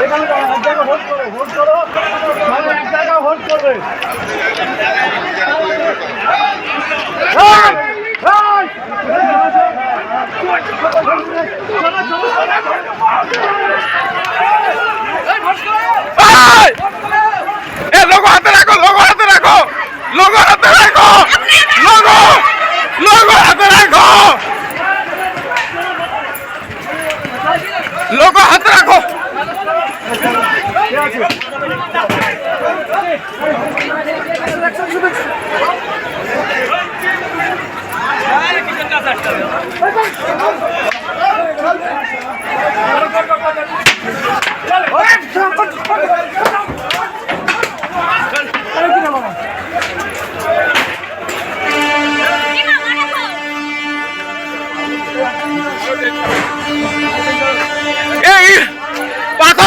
এখানে দাঁড়াও, এক জায়গায় ভোট করো ভোট করো সবাই এক জায়গায় ভোট করবে এই! এই! এই! এ লোগো হাতে রাখো লোগো হাতে রাখো লোগো হাতে রাখো লোগো লোগো হাতে রাখো লোগো হাত রাখো। এই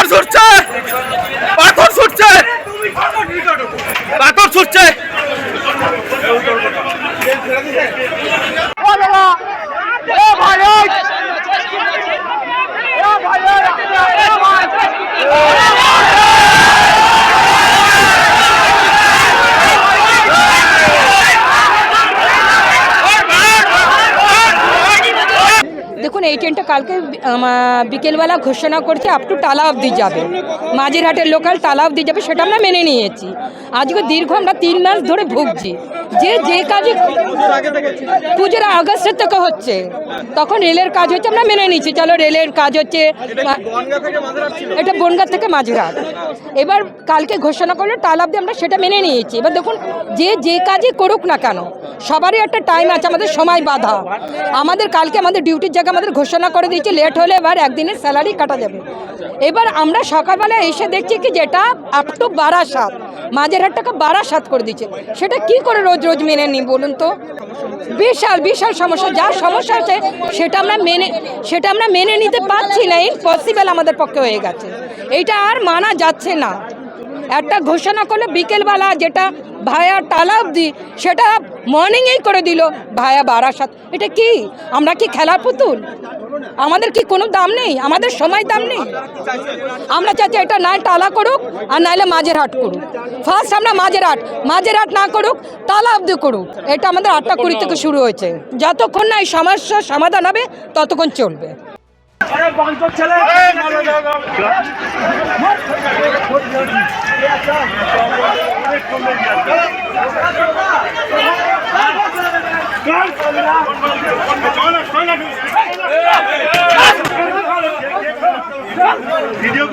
পাথর ছুটছে। পাথর ছুটছে। পাথর ছুটছে। এই ট্রেনটা কালকে বিকেলবেলা ঘোষণা করছে আপ টু টালা অবধি যাবে। মাঝেরহাটের লোকাল টালা অবধি যাবে সেটা আমরা মেনে নিয়েছি। আজকে দীর্ঘ আমরা তিন মাস ধরে ভুগছি। যে যে কাজে পুজোর আগস্টের থেকে হচ্ছে তখন রেলের কাজ হচ্ছে আমরা মেনে নিয়েছি। চলো রেলের কাজ হচ্ছে এটা বনগাঁ থেকে মাঝেরহাট এবার কালকে ঘোষণা করল টালা অবধি আমরা সেটা মেনে নিয়েছি। এবার দেখুন যে যে কাজই করুক না কেন সবারই একটা টাইম আছে আমাদের সময় বাধা। আমাদের কালকে আমাদের ডিউটির জায়গায় আমাদের ঘোষণা করে দিয়েছে লেট হলে এবার একদিনের স্যালারি কাটা যাবে। এবার আমরা সকালবেলা এসে দেখছি কি যেটা আপ টু টাকা বারাসাত করে দিচ্ছে সেটা কি করে রোজ রোজ মেনে নিই বলুন তো? বিশাল বিশাল সমস্যা, যা সমস্যা আছে সেটা আমরা মেনে, সেটা আমরা মেনে নিতে পারছি না ইম্পসিবল আমাদের পক্ষে হয়ে গেছে। এইটা আর মানা যাচ্ছে না। একটা ঘোষণা করল বিকেলবেলা যেটা ভায়া টালা অবধি সেটা মর্নিংয়েই করে দিল ভায়া বারাসাত এটা কি আমরা কি খেলার পুতুল আমাদের কি কোনো দাম নেই আমাদের সময় দাম নেই আমরা চাচ্ছি এটা নয় টালা করুক আর নাইলে মাঝের হাট করুক ফার্স্ট আমরা মাঝের হাট মাঝের হাট না করুক তালা অবধি করুক এটা আমাদের আটটা কুড়ি থেকে শুরু হয়েছে যতক্ষণ না এই সমস্যার সমাধান হবে ততক্ষণ চলবে ছেলে ভিডিও